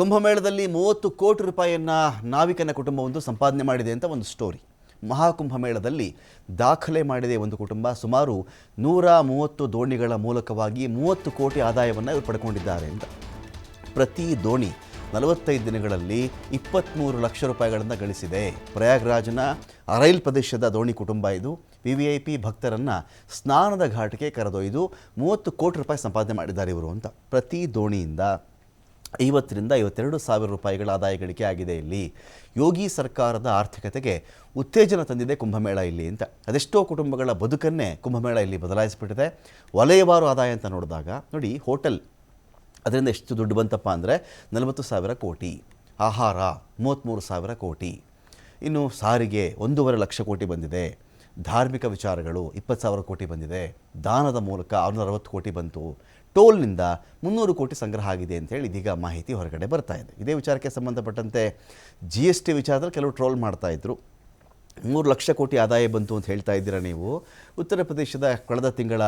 ಕುಂಭಮೇಳದಲ್ಲಿ ಮೂವತ್ತು ಕೋಟಿ ರೂಪಾಯಿಯನ್ನ ನಾವಿಕನ ಕುಟುಂಬವೊಂದು ಸಂಪಾದನೆ ಮಾಡಿದೆ ಅಂತ ಒಂದು ಸ್ಟೋರಿ ಮಹಾಕುಂಭಮೇಳದಲ್ಲಿ ದಾಖಲೆ ಮಾಡಿದೆ ಒಂದು ಕುಟುಂಬ. ಸುಮಾರು ನೂರ ಮೂವತ್ತು ದೋಣಿಗಳ ಮೂಲಕವಾಗಿ ಮೂವತ್ತು ಕೋಟಿ ಆದಾಯವನ್ನು ಇವರು ಪಡ್ಕೊಂಡಿದ್ದಾರೆ ಅಂತ. ಪ್ರತಿ ದೋಣಿ ನಲವತ್ತೈದು ದಿನಗಳಲ್ಲಿ ಇಪ್ಪತ್ತ್ಮೂರು ಲಕ್ಷ ರೂಪಾಯಿಗಳನ್ನು ಗಳಿಸಿದೆ. ಪ್ರಯಾಗ್ರಾಜ್ನ ಅರೈಲ್ ಪ್ರದೇಶದ ದೋಣಿ ಕುಟುಂಬ ಇದು. ವಿ ವಿ ಐ ಪಿ ಭಕ್ತರನ್ನು ಸ್ನಾನದ ಘಾಟಿಗೆ ಕರೆದೊಯ್ದು ಮೂವತ್ತು ಕೋಟಿ ರೂಪಾಯಿ ಸಂಪಾದನೆ ಮಾಡಿದ್ದಾರೆ ಇವರು ಅಂತ. ಪ್ರತಿ ದೋಣಿಯಿಂದ ಐವತ್ತರಿಂದ ಐವತ್ತೆರಡು ಸಾವಿರ ರೂಪಾಯಿಗಳ ಆದಾಯ ಗಳಿಕೆ ಆಗಿದೆ ಇಲ್ಲಿ. ಯೋಗಿ ಸರ್ಕಾರದ ಆರ್ಥಿಕತೆಗೆ ಉತ್ತೇಜನ ತಂದಿದೆ ಕುಂಭಮೇಳ ಇಲ್ಲಿ ಅಂತ. ಅದೆಷ್ಟೋ ಕುಟುಂಬಗಳ ಬದುಕನ್ನೇ ಕುಂಭಮೇಳ ಇಲ್ಲಿ ಬದಲಾಯಿಸಿಬಿಟ್ಟಿದೆ. ವಲಯವಾರು ಆದಾಯ ಅಂತ ನೋಡಿದಾಗ, ನೋಡಿ ಹೋಟೆಲ್ ಅದರಿಂದ ಎಷ್ಟು ದುಡ್ಡು ಬಂತಪ್ಪ ಅಂದರೆ ನಲವತ್ತು ಸಾವಿರ ಕೋಟಿ, ಆಹಾರ ಮೂವತ್ತ್ಮೂರು ಸಾವಿರ ಕೋಟಿ, ಇನ್ನು ಸಾರಿಗೆ ಒಂದೂವರೆ ಲಕ್ಷ ಕೋಟಿ ಬಂದಿದೆ. ಧಾರ್ಮಿಕ ವಿಚಾರಗಳು ಇಪ್ಪತ್ತು ಸಾವಿರ ಕೋಟಿ ಬಂದಿದೆ. ದಾನದ ಮೂಲಕ ಆರುನೂರ ಅರವತ್ತು ಕೋಟಿ ಬಂತು. ಟೋಲ್ನಿಂದ ಮುನ್ನೂರು ಕೋಟಿ ಸಂಗ್ರಹ ಆಗಿದೆ ಅಂತೇಳಿ ಇದೀಗ ಮಾಹಿತಿ ಹೊರಗಡೆ ಬರ್ತಾ ಇದೆ. ಇದೇ ವಿಚಾರಕ್ಕೆ ಸಂಬಂಧಪಟ್ಟಂತೆ ಜಿ ಎಸ್ ಟಿ ವಿಚಾರದಲ್ಲಿ ಕೆಲವು ಟ್ರೋಲ್ ಮಾಡ್ತಾ ಇದ್ರು. ಮೂರು ಲಕ್ಷ ಕೋಟಿ ಆದಾಯ ಬಂತು ಅಂತ ಹೇಳ್ತಾ ಇದ್ದೀರಾ ನೀವು? ಉತ್ತರ ಪ್ರದೇಶದ ಕಳೆದ ತಿಂಗಳ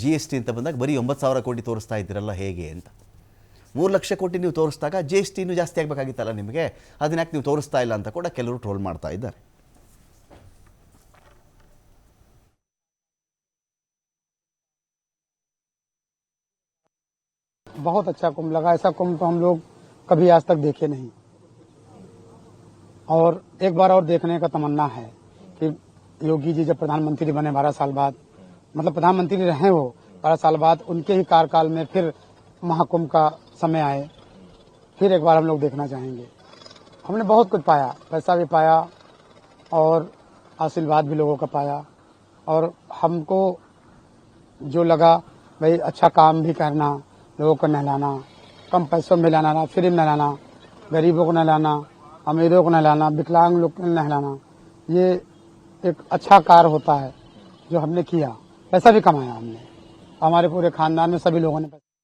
ಜಿ ಎಸ್ ಟಿ ಅಂತ ಬಂದಾಗ ಬರೀ ಒಂಬತ್ತು ಸಾವಿರ ಕೋಟಿ ತೋರಿಸ್ತಾ ಇದ್ದೀರಲ್ಲ ಹೇಗೆ ಅಂತ. ಮೂರು ಲಕ್ಷ ಕೋಟಿ ನೀವು ತೋರಿಸಿದಾಗ ಜಿ ಎಸ್ ಟಿನೂ ಜಾಸ್ತಿ ಆಗಬೇಕಾಗಿತ್ತಲ್ಲ ನಿಮಗೆ? ಅದನ್ನ ಯಾಕೆ ನೀವು ತೋರಿಸ್ತಾ ಇಲ್ಲ ಅಂತ ಕೂಡ ಕೆಲವರು ಟ್ರೋಲ್ ಮಾಡ್ತಾ ಇದ್ದಾರೆ. बहुत अच्छा कुंभ लगा। ऐसा कुंभ तो हम लोग कभी आज तक देखे नहीं। और एक बार और देखने का तमन्ना है कि योगी जी जब प्रधानमंत्री बने बारह साल बाद मतलब प्रधानमंत्री रहे वो, बारह साल बाद उनके ही कार्यकाल में फिर महाकुंभ का समय आए, फिर एक बार हम लोग देखना चाहेंगे। हमने बहुत कुछ पाया, पैसा भी पाया और आशीर्वाद भी लोगों का पाया। और हमको जो लगा, भाई अच्छा काम भी करना लोगों को नहलाना, कम पैसों में नहलाना, फ्री में नहलाना, गरीबों को नहलाना, अमीरों को नहलाना, विकलांग लोग को नहलाना, ये एक अच्छा कार्य होता है जो हमने किया। पैसा भी कमाया हमने। हमारे पूरे खानदान में सभी लोगों ने